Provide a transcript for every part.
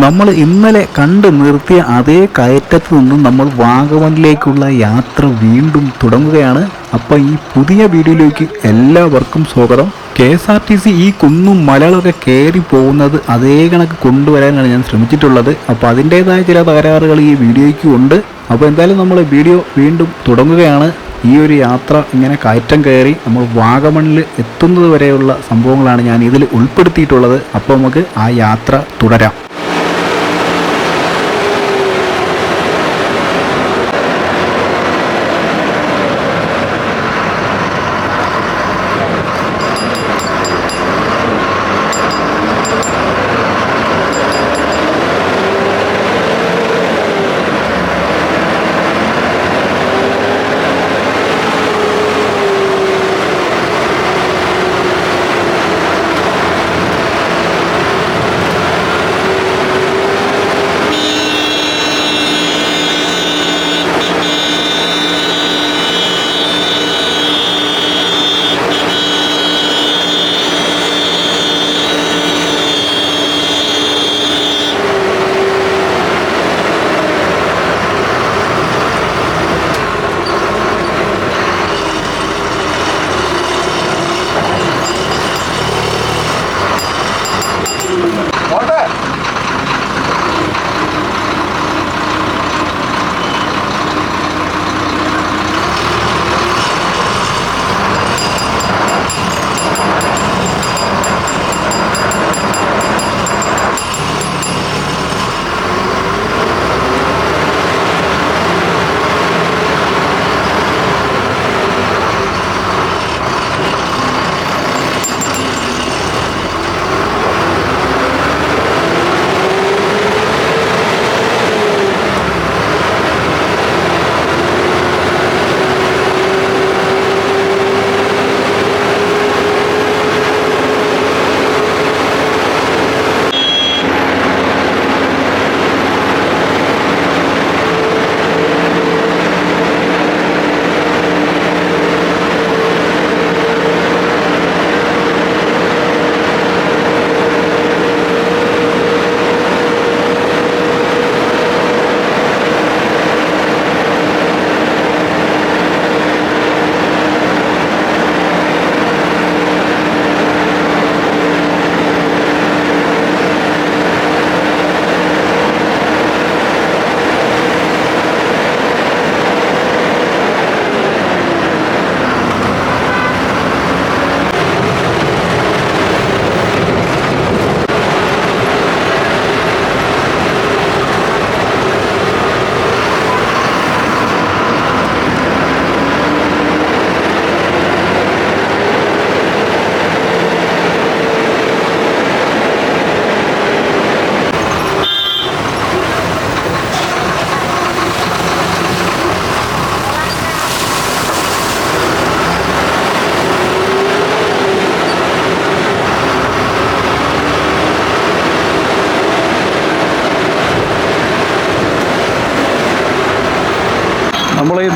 നമ്മൾ ഇന്നലെ കണ്ടു നിർത്തിയ അതേ കയറ്റത്ത് നിന്നും നമ്മൾ വാഗമണിലേക്കുള്ള യാത്ര വീണ്ടും തുടങ്ങുകയാണ്. അപ്പോൾ ഈ പുതിയ വീഡിയോയിലേക്ക് എല്ലാവർക്കും സ്വാഗതം. K S R T C ഈ കുന്നും മലകളൊക്കെ കയറി പോകുന്നത് അതേ കണക്ക് കൊണ്ടുവരാനാണ് ഞാൻ ശ്രമിച്ചിട്ടുള്ളത്. അപ്പോൾ അതിന്റേതായ ചില തകരാറുകൾ ഈ വീഡിയോയ്ക്ക് ഉണ്ട്. അപ്പോൾ എന്തായാലും നമ്മൾ വീഡിയോ വീണ്ടും തുടങ്ങുകയാണ്. ഈ ഒരു യാത്ര ഇങ്ങനെ കയറ്റം കയറി നമ്മൾ വാഗമണിൽ എത്തുന്നത് വരെയുള്ള സംഭവങ്ങളാണ് ഞാൻ ഇതിൽ ഉൾപ്പെടുത്തിയിട്ടുള്ളത്. അപ്പോൾ നമുക്ക് ആ യാത്ര തുടരാം.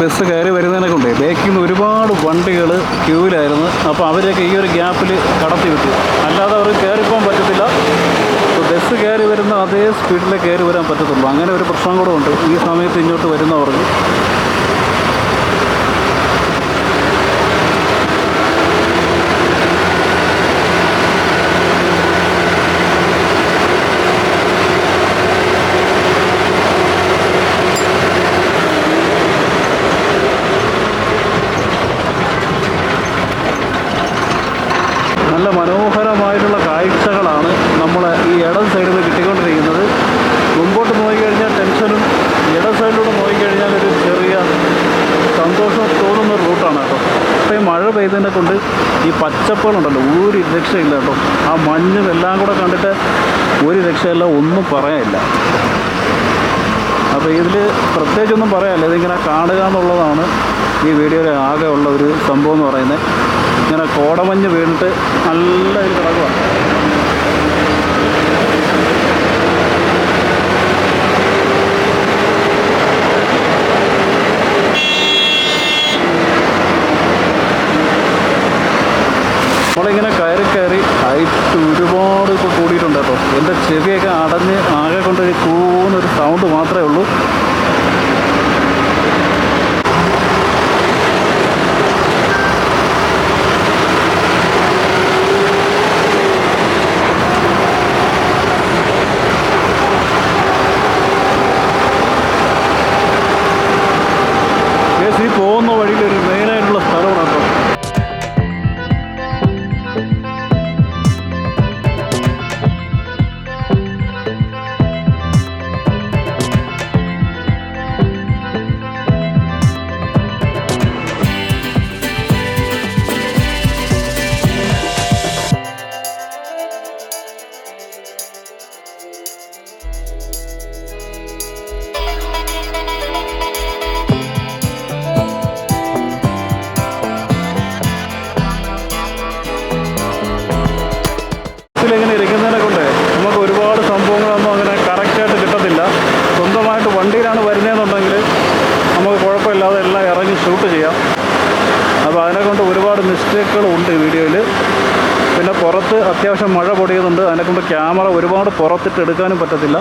ബസ് കയറി വരുന്നതിനെ കൊണ്ട് ബേക്കിൽ നിന്ന് ഒരുപാട് വണ്ടികൾ ക്യൂവിലായിരുന്നു അപ്പോൾ അവരെയൊക്കെ ഈ ഒരു ഗ്യാപ്പിൽ കടത്തി വിട്ടു. അല്ലാതെ അവർക്ക് കയറിപ്പോകാൻ പറ്റത്തില്ല. ബസ് കയറി വരുന്ന അതേ സ്പീഡിൽ കയറി വരാൻ പറ്റത്തുള്ളൂ. അങ്ങനെ ഒരു പ്രശ്നം കൂടെ ഉണ്ട്. ഈ സമയത്ത് ഇങ്ങോട്ട് വരുന്നവർക്ക് നല്ല മനോഹരമായിട്ടുള്ള കാഴ്ചകളാണ് നമ്മൾ ഈ ഇടത് സൈഡിൽ നിന്ന് കിട്ടിക്കൊണ്ടിരിക്കുന്നത് മുമ്പോട്ട് നോക്കിക്കഴിഞ്ഞാൽ ടെൻഷനും ഇടത് സൈഡിലൂടെ നോക്കിക്കഴിഞ്ഞാൽ ഒരു ചെറിയ സന്തോഷം തോന്നുന്ന ഒരു റൂട്ടാണ് കേട്ടോ അപ്പോൾ ഈ മഴ പെയ്തതിനെ കൊണ്ട് ഈ പച്ചപ്പുകളുണ്ടല്ലോ ഒരു രക്ഷയില്ല കേട്ടോ ആ മഞ്ഞും എല്ലാം കൂടെ കണ്ടിട്ട് ഒരു രക്ഷയില്ല ഒന്നും പറയാനില്ല. അപ്പോൾ ഇതിൽ പ്രത്യേകിച്ചൊന്നും പറയാനില്ല ഇതിങ്ങനെ കാണുക എന്നുള്ളതാണ് ഈ വീഡിയോയിൽ ആകെ ഉള്ള ഒരു സംഭവം എന്ന് പറയുന്നത്. ഇങ്ങനെ കോടമഞ്ഞ് വീണിട്ട് നല്ല ഒരു കിടക്കുക ക്യാമറ ഒരുപാട് പുറത്തിട്ട് എടുക്കാനും പറ്റത്തില്ല.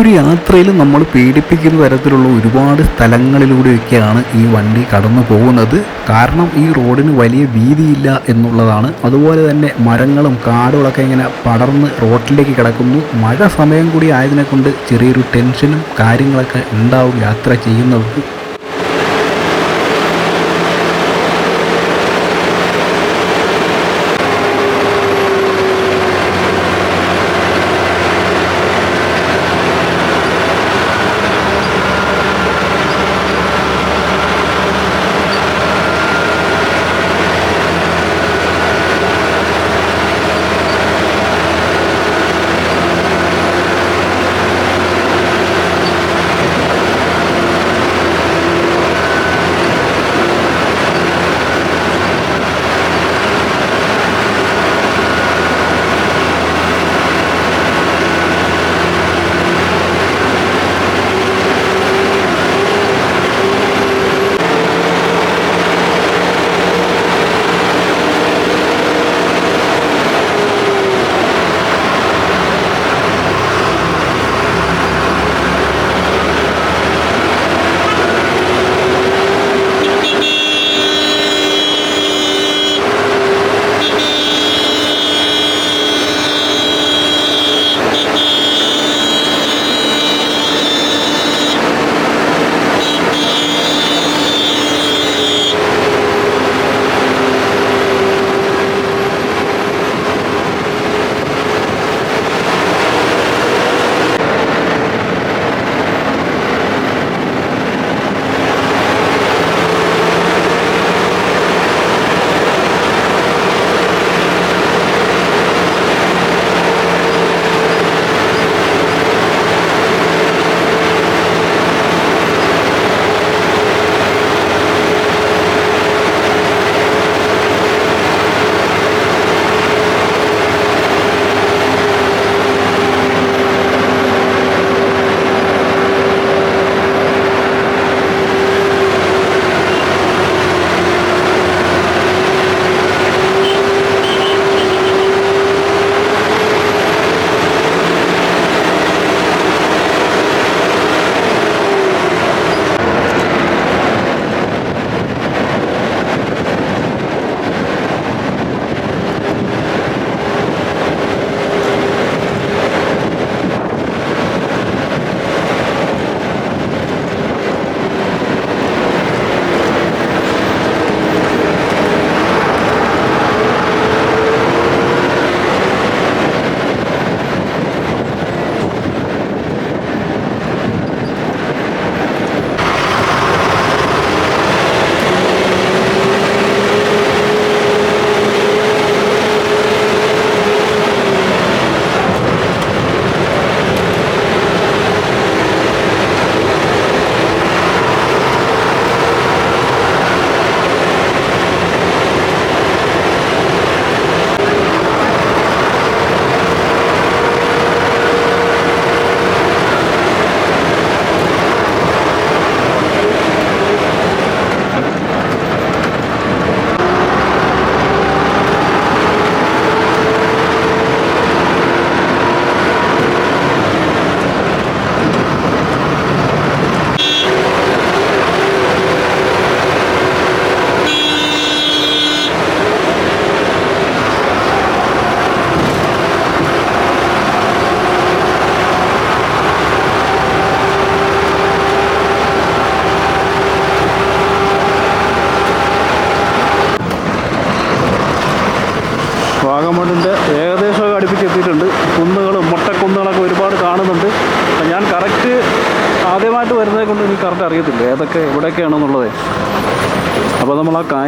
ഒരു യാത്രയിൽ നമ്മൾ പീഡിപ്പിക്കുന്ന തരത്തിലുള്ള ഒരുപാട് സ്ഥലങ്ങളിലൂടെയൊക്കെയാണ് ഈ വണ്ടി കടന്നു പോകുന്നത്. കാരണം ഈ റോഡിന് വലിയ വീതിയില്ല എന്നുള്ളതാണ്. അതുപോലെ തന്നെ മരങ്ങളും കാടുകളൊക്കെ ഇങ്ങനെ പടർന്ന് റോഡിലേക്ക് കിടക്കുന്നു. മഴ സമയം കൂടി ആയതിനെ കൊണ്ട് ചെറിയൊരു ടെൻഷനും കാര്യങ്ങളൊക്കെ ഉണ്ടാവും യാത്ര ചെയ്യുന്നവർക്ക്.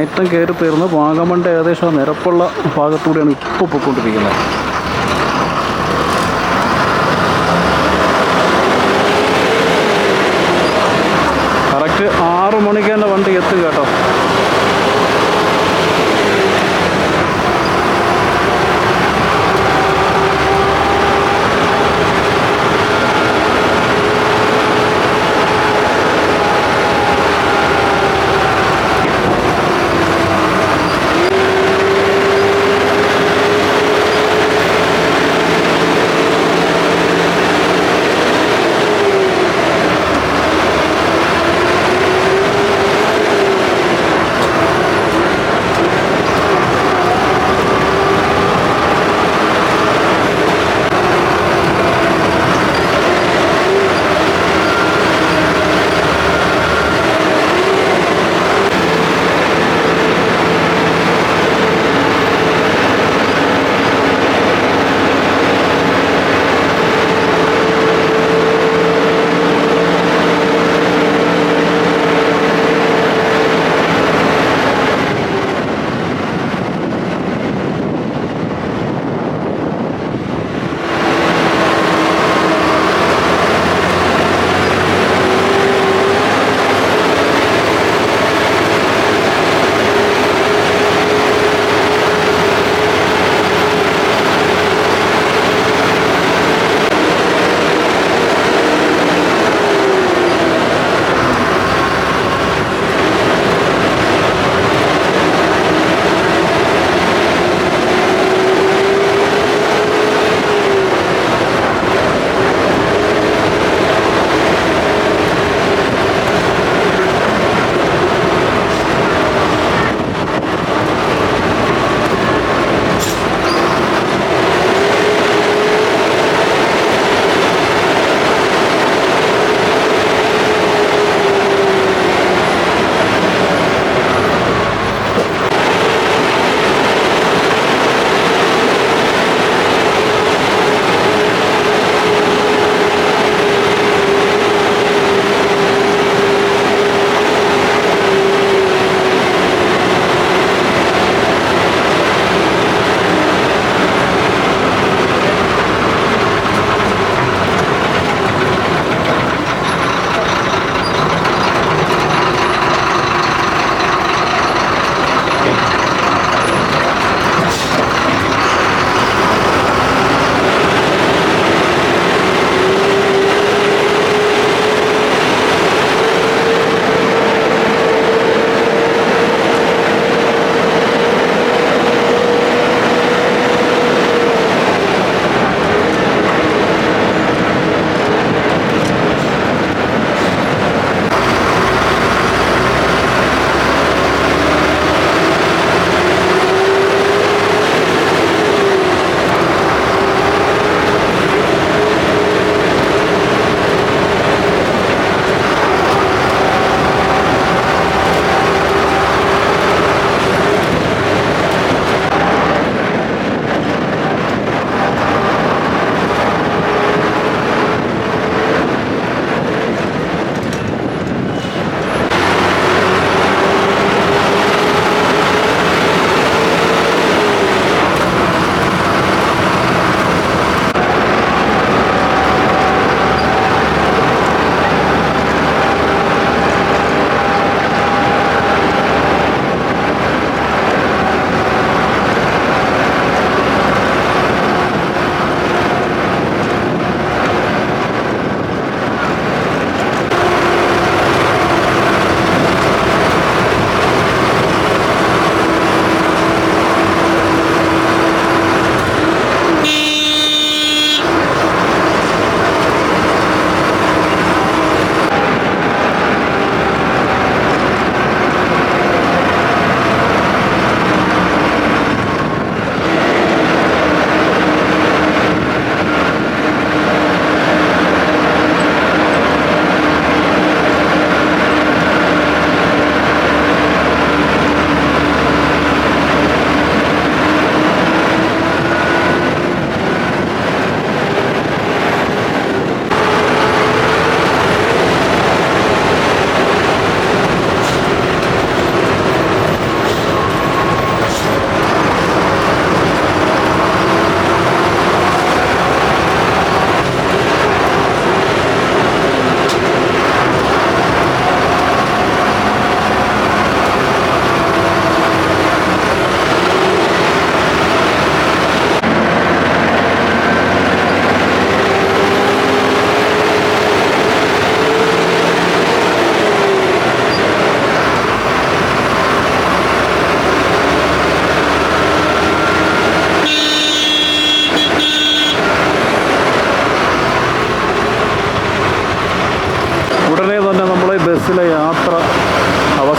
കയറ്റം കയറി തീർന്ന് വാഗമണ്ടെ ഏകദേശം നിരപ്പുള്ള ഭാഗത്തൂടെയാണ് ഇപ്പോൾ പോയിക്കൊണ്ടിരിക്കുന്നത്. കറക്റ്റ് ആറ് മണിക്ക് തന്നെ വണ്ടി എത്തും കേട്ടോ.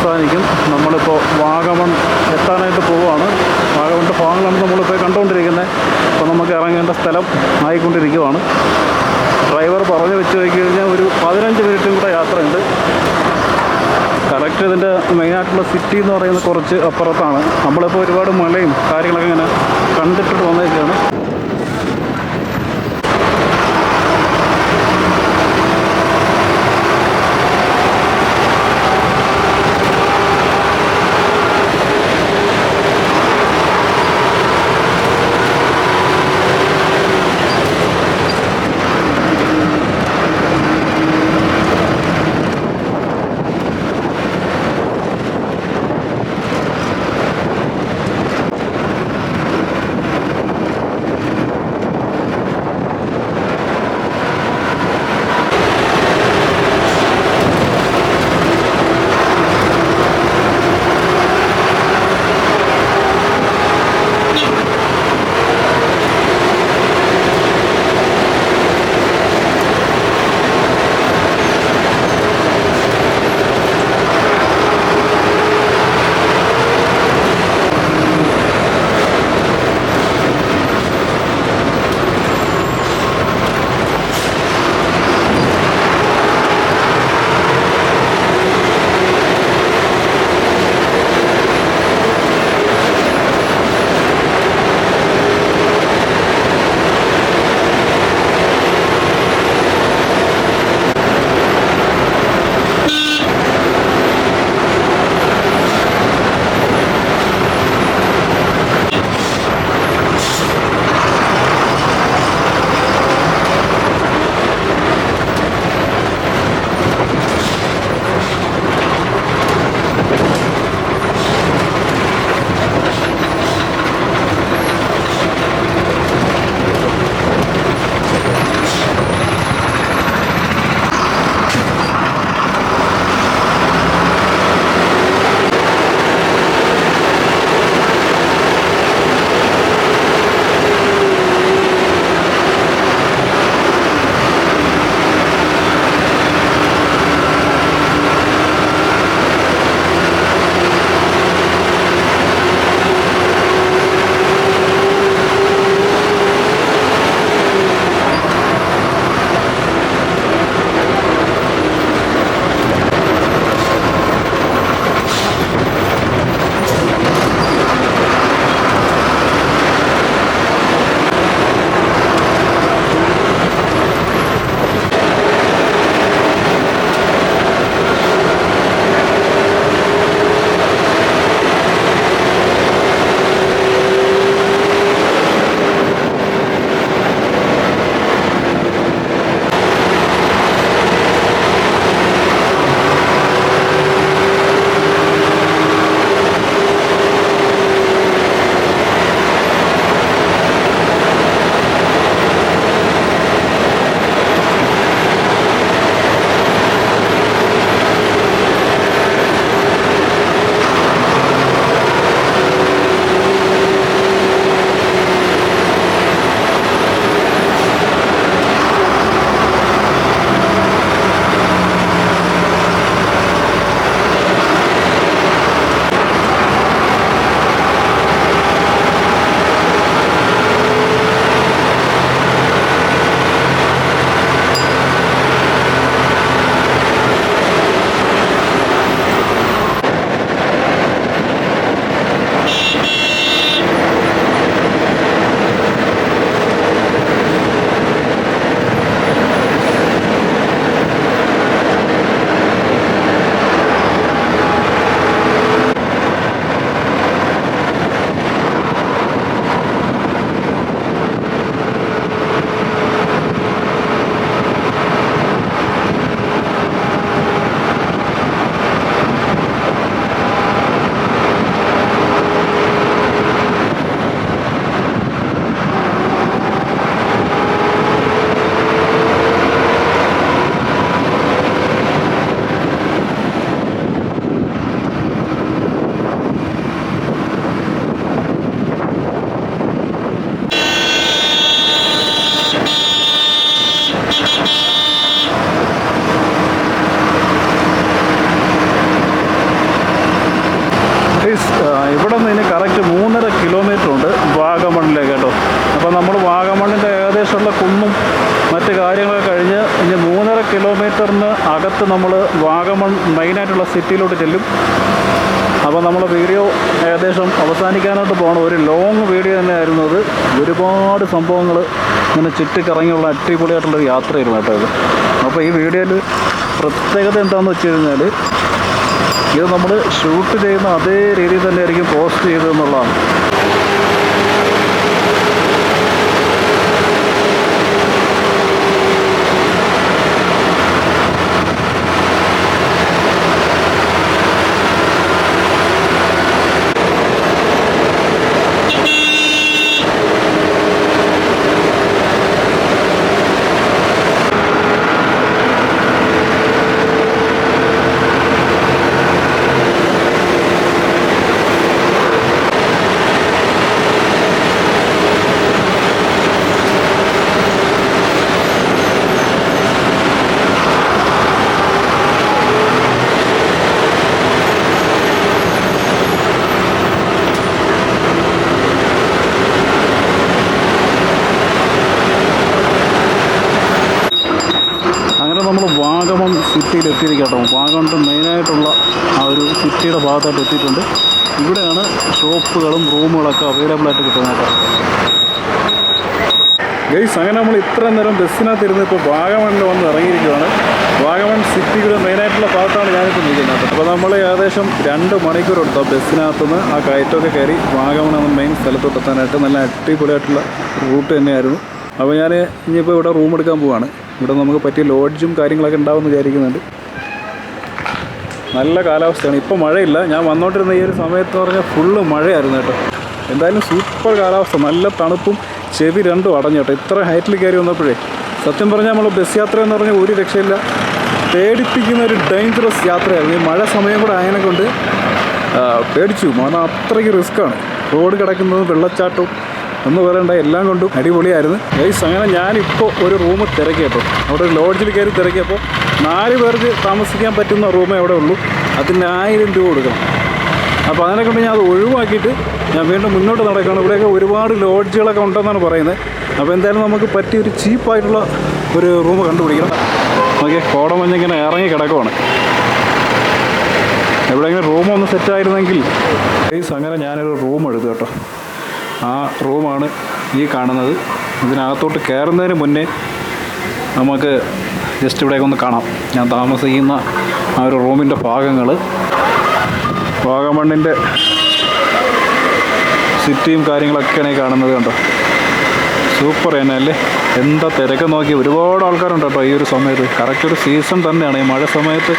സാധിക്കും നമ്മളിപ്പോൾ വാഗമൺ എത്താനായിട്ട് പോവുകയാണ്. വാഗമണിന്റെ ഭാഗങ്ങളാണ് നമ്മളിപ്പോൾ കണ്ടുകൊണ്ടിരിക്കുന്നത്. അപ്പോൾ നമുക്ക് ഇറങ്ങേണ്ട സ്ഥലം ആയിക്കൊണ്ടിരിക്കുവാണ്. ഡ്രൈവർ പറഞ്ഞു വെച്ച് കഴിഞ്ഞാൽ ഒരു പതിനഞ്ച് മിനിറ്റും കൂടെ യാത്രയുണ്ട്. കറക്റ്റ് ഇതിന്റെ മെയിനായിട്ടുള്ള സിറ്റി എന്ന് പറയുന്നത് കുറച്ച് അപ്പുറത്താണ്. നമ്മളിപ്പോൾ ഒരുപാട് മലയും കാര്യങ്ങളൊക്കെ ഇങ്ങനെ കണ്ടിട്ടിട്ട് വന്നേക്കാണ്. ഏകദേശമുള്ള കുന്നും മറ്റ് കാര്യങ്ങളൊക്കെ കഴിഞ്ഞ് ഇനി മൂന്നര കിലോമീറ്ററിന് അകത്ത് നമ്മൾ വാഗമൺ മെയിനായിട്ടുള്ള സിറ്റിയിലോട്ട് ചെല്ലും. അപ്പോൾ നമ്മൾ വീഡിയോ ഏകദേശം അവസാനിക്കാനായിട്ട് പോകണം ഒരു ലോങ് വീഡിയോ തന്നെയായിരുന്നു അത്. ഒരുപാട് സംഭവങ്ങൾ ഇങ്ങനെ ചുറ്റിക്കറങ്ങിയുള്ള അടിപൊളിയായിട്ടുള്ളൊരു യാത്രയായിരുന്നു കേട്ടോ ഇത്. അപ്പോൾ ഈ വീഡിയോയിൽ പ്രത്യേകത എന്താണെന്ന് വെച്ച് കഴിഞ്ഞാൽ ഇത് നമ്മൾ ഷൂട്ട് ചെയ്യുന്ന അതേ രീതിയിൽ തന്നെയായിരിക്കും പോസ്റ്റ് ചെയ്തതെന്നുള്ളതാണ് അങ്ങനെ നമ്മൾ വാഗമൺ സിറ്റിയിൽ എത്തിയിരിക്കട്ടോ വാഗണ്ട് മെയിനായിട്ടുള്ള ആ ഒരു സിറ്റിയുടെ ഭാഗത്തായിട്ട് എത്തിയിട്ടുണ്ട്. ഇവിടെയാണ് ഷോപ്പുകളും റൂമുകളൊക്കെ അവൈലബിൾ ആയിട്ട് കിട്ടുന്നത് കേട്ടോ. ഗൈസ് അങ്ങനെ നമ്മൾ ഇത്ര നേരം ബസ്സിനകത്ത് ഇരുന്ന് ഇപ്പോൾ വാഗമണിൽ വന്ന് ഇറങ്ങിയിരിക്കുകയാണ്. വാഗമൺ സിറ്റിയുടെ മെയിനായിട്ടുള്ള ഭാഗത്താണ് ഞാനിപ്പോൾ നിൽക്കുന്നത്. അപ്പോൾ നമ്മൾ ഏകദേശം രണ്ട് മണിക്കൂർ എടുത്തു ബസ്സിനകത്തുനിന്ന് ആ കയറ്റമൊക്കെ കയറി വാഗമൺ എന്ന മെയിൻ സ്ഥലത്തോട്ട് എത്താനായിട്ട്. നല്ല അടിപൊളിയായിട്ടുള്ള റൂട്ട് തന്നെയായിരുന്നു. അപ്പോൾ ഞാൻ ഇനിയിപ്പോൾ ഇവിടെ റൂം എടുക്കാൻ പോവാണ്. ഇവിടെ നമുക്ക് പറ്റിയ ലോഡ്ജും കാര്യങ്ങളൊക്കെ ഉണ്ടാവുമെന്ന് വിചാരിക്കുന്നുണ്ട്. നല്ല കാലാവസ്ഥയാണ്. ഇപ്പോൾ മഴയില്ല. ഞാൻ വന്നോണ്ടിരുന്ന ഈ ഒരു സമയത്ത് പറഞ്ഞാൽ ഫുള്ള് മഴയായിരുന്നു കേട്ടോ. എന്തായാലും സൂപ്പർ കാലാവസ്ഥ. നല്ല തണുപ്പും ചെവി രണ്ടും അടഞ്ഞു കേട്ടോ. ഇത്ര ഹൈറ്റിൽ കയറി വന്നപ്പോഴേ. സത്യം പറഞ്ഞാൽ നമ്മൾ ബസ് യാത്ര എന്ന് പറഞ്ഞാൽ ഒരു രക്ഷയില്ല. പേടിപ്പിക്കുന്ന ഒരു ഡേഞ്ചറസ് യാത്രയായിരുന്നു. ഈ മഴ സമയം കൂടെ ആയതിനെ കൊണ്ട് പേടിച്ചു. കാരണം അത്രയ്ക്ക് റിസ്ക്കാണ് റോഡ് കിടക്കുന്നതും വെള്ളച്ചാട്ടവും എന്ന് പറയണ്ട എല്ലാം കൊണ്ടും അടിപൊളിയായിരുന്നു. ഗൈസ് അങ്ങനെ ഞാനിപ്പോൾ ഒരു റൂം തിരക്കിയപ്പോൾ അവിടെ ഒരു ലോഡ്ജിൽ കയറി തിരക്കിയപ്പോൾ നാല് പേർക്ക് താമസിക്കാൻ പറ്റുന്ന റൂമേ അവിടെ ഉള്ളൂ. അതിന് ആയിരം രൂപ കൊടുക്കണം. അപ്പോൾ അതിനെ കൊണ്ട് ഞാൻ അത് ഒഴിവാക്കിയിട്ട് ഞാൻ വീണ്ടും മുന്നോട്ട് നടക്കുകയാണ്. ഇവിടെയൊക്കെ ഒരുപാട് ലോഡ്ജുകളൊക്കെ ഉണ്ടെന്നാണ് പറയുന്നത്. അപ്പോൾ എന്തായാലും നമുക്ക് പറ്റിയ പറ്റിയൊരു ചീപ്പായിട്ടുള്ള ഒരു റൂം കണ്ടുപിടിക്കണം. ഓക്കെ കോടമഞ്ഞിങ്ങനെ ഇറങ്ങി കിടക്കുവാണ്. എവിടെയെങ്കിലും റൂമൊന്ന് സെറ്റായിരുന്നെങ്കിൽ ഗൈസ് അങ്ങനെ ഞാനൊരു റൂം എടുത്തു കേട്ടോ. ആ റൂമാണ് ഈ കാണുന്നത്. ഇതിനകത്തോട്ട് കയറുന്നതിന് മുന്നേ നമുക്ക് ജസ്റ്റ് ഇവിടെയൊക്കെ ഒന്ന് കാണാം. ഞാൻ താമസിക്കുന്ന ആ ഒരു റൂമിന്റെ ഭാഗങ്ങൾ വാഗമണ്ണിന്റെ സിറ്റിയും കാര്യങ്ങളൊക്കെയാണ് ഈ കാണുന്നത് കണ്ടോ? സൂപ്പർ തന്നെ അല്ലേ? എന്താ തിരക്ക് നോക്കി ഒരുപാട് ആൾക്കാരുണ്ട് കേട്ടോ ഈ ഒരു സമയത്ത്. കറക്റ്റ് ഒരു സീസൺ തന്നെയാണ്. ഈ മഴ സമയത്ത്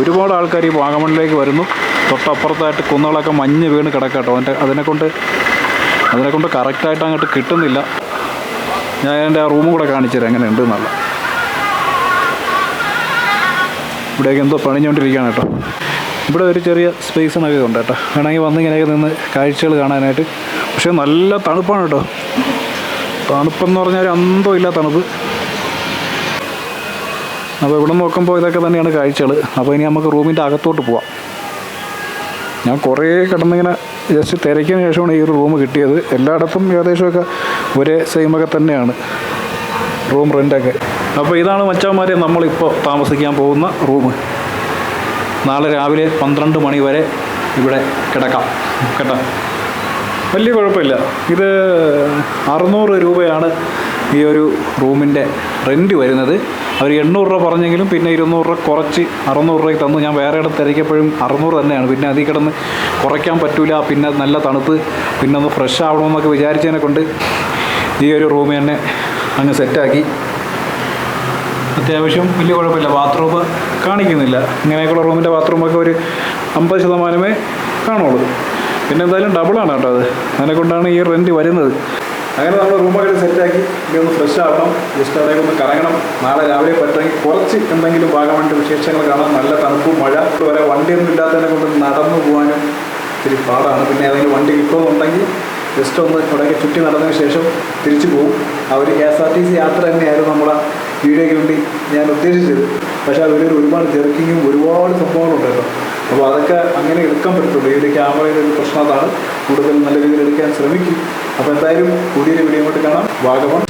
ഒരുപാട് ആൾക്കാർ ഈ വാഗമണ്ണിലേക്ക് വരുന്നു. തൊട്ടപ്പുറത്തായിട്ട് കുന്നുകളൊക്കെ മഞ്ഞ് വീണ് കിടക്കാട്ടോ. അതിന്റെ അതിനെക്കൊണ്ട് അതിനെക്കൊണ്ട് കറക്റ്റായിട്ട് അങ്ങോട്ട് കിട്ടുന്നില്ല. ഞാൻ എന്റെ ആ റൂമും കൂടെ കാണിച്ചുതരാം എങ്ങനെ ഉണ്ട് എന്നല്ല ഇവിടെയൊക്കെ എന്തോ പണിഞ്ഞുകൊണ്ടിരിക്കുകയാണ് കേട്ടോ. ഇവിടെ ഒരു ചെറിയ സ്പേസിനൊക്കെ ഉണ്ട് കേട്ടോ. വേണമെങ്കിൽ വന്ന് ഇങ്ങനെയൊക്കെ നിന്ന് കാഴ്ചകൾ കാണാനായിട്ട്. പക്ഷേ നല്ല തണുപ്പാണ് കേട്ടോ. തണുപ്പെന്ന് പറഞ്ഞാൽ അന്തം ഇല്ല തണുപ്പ്. അപ്പോൾ ഇവിടെ നോക്കുമ്പോൾ ഇതൊക്കെ തന്നെയാണ് കാഴ്ചകൾ. അപ്പോൾ ഇനി നമുക്ക് റൂമിന്റെ അകത്തോട്ട് പോവാം. ഞാൻ കുറേ കിടന്നിങ്ങനെ ജസ്റ്റ് തിരക്കിന് ശേഷമാണ് ഈ ഒരു റൂം കിട്ടിയത്. എല്ലായിടത്തും ഏകദേശമൊക്കെ ഒരേ സെയിമൊക്കെ തന്നെയാണ്. റൂം റെന്റൊക്കെ അപ്പോൾ ഇതാണ് മച്ചാന്മാരെ നമ്മളിപ്പോൾ താമസിക്കാൻ പോകുന്ന റൂം. നാളെ രാവിലെ പന്ത്രണ്ട് മണി വരെ ഇവിടെ കിടക്കാം. കേട്ടോ? വലിയ കുഴപ്പമില്ല. ഇത് അറുന്നൂറ് രൂപയാണ് ഈ ഒരു റൂമിന്റെ റെന്റ് വരുന്നത്. അവർ എണ്ണൂറ് രൂപ പറഞ്ഞെങ്കിലും പിന്നെ ഇരുന്നൂറ് രൂപ കുറച്ച് അറുന്നൂറ് രൂപയ്ക്ക് തന്നു ഞാൻ വേറെ ഇടത്ത് തിരക്കിയപ്പോഴും അറുന്നൂറ് തന്നെയാണ്. പിന്നെ അതിൽ കിടന്ന് കുറയ്ക്കാൻ പറ്റൂല പിന്നെ നല്ല തണുത്ത് പിന്നെ ഒന്ന് ഫ്രഷ് ആവണമെന്നൊക്കെ വിചാരിച്ചതിനെ കൊണ്ട് ഈ ഒരു റൂം തന്നെ അങ്ങ് സെറ്റാക്കി അത്യാവശ്യം വലിയ കുഴപ്പമില്ല. ബാത്റൂം കാണിക്കുന്നില്ല. ഇങ്ങനെയൊക്കെയുള്ള റൂമിന്റെ ബാത്റൂമൊക്കെ ഒരു അമ്പത് ശതമാനമേ കാണുള്ളൂ. പിന്നെ എന്തായാലും ഡബിളാണ് കേട്ടോ അത്. അതിനെ കൊണ്ടാണ് ഈ റെന്റ് വരുന്നത്. അങ്ങനെ നമ്മൾ റൂമൊക്കെ സെറ്റാക്കി ഇനി ഒന്ന് ഫ്രഷ് ആവണം. ജസ്റ്റ് അവിടെയൊക്കെ ഒന്ന് കറങ്ങണം. നാളെ രാവിലെ പറ്റുമെങ്കിൽ കുറച്ച് എന്തെങ്കിലും ഭാഗമായിട്ട് വിശേഷങ്ങൾ കാണാം. നല്ല തണുപ്പും മഴ. വരെ വണ്ടിയൊന്നും ഇല്ലാത്തതിനെ കൊണ്ട് നടന്നു പോകാനും ഇത്തിരി പാടാണ്. പിന്നെ ഏതെങ്കിലും വണ്ടി കിട്ടുമെന്നുണ്ടെങ്കിൽ ജസ്റ്റ് ഒന്ന് ഇവിടെയൊക്കെ ചുറ്റി നടന്നതിന് ശേഷം തിരിച്ചു പോകും. ആ ഒരു K S R T C യാത്ര തന്നെയായിരുന്നു നമ്മളെ വീഡിയോയ്ക്ക് വേണ്ടി ഞാൻ ഉദ്ദേശിച്ചത്. പക്ഷേ അതിലൊരു ഒരുപാട് ജെർക്കിങ്ങും ഒരുപാട് സംഭവങ്ങളുണ്ട് കേട്ടോ അപ്പോൾ അതൊക്കെ അങ്ങനെ എടുക്കാൻ പറ്റുള്ളൂ. ഈ ഒരു ക്യാമറയുടെ ഒരു പ്രശ്നം അതാണ്. കൂടുതൽ നല്ല രീതിയിൽ എടുക്കാൻ ശ്രമിക്കും. അപ്പോൾ എന്തായാലും പുതിയൊരു വീഡിയോ കൊണ്ട് കാണാം. വാഗമൺ.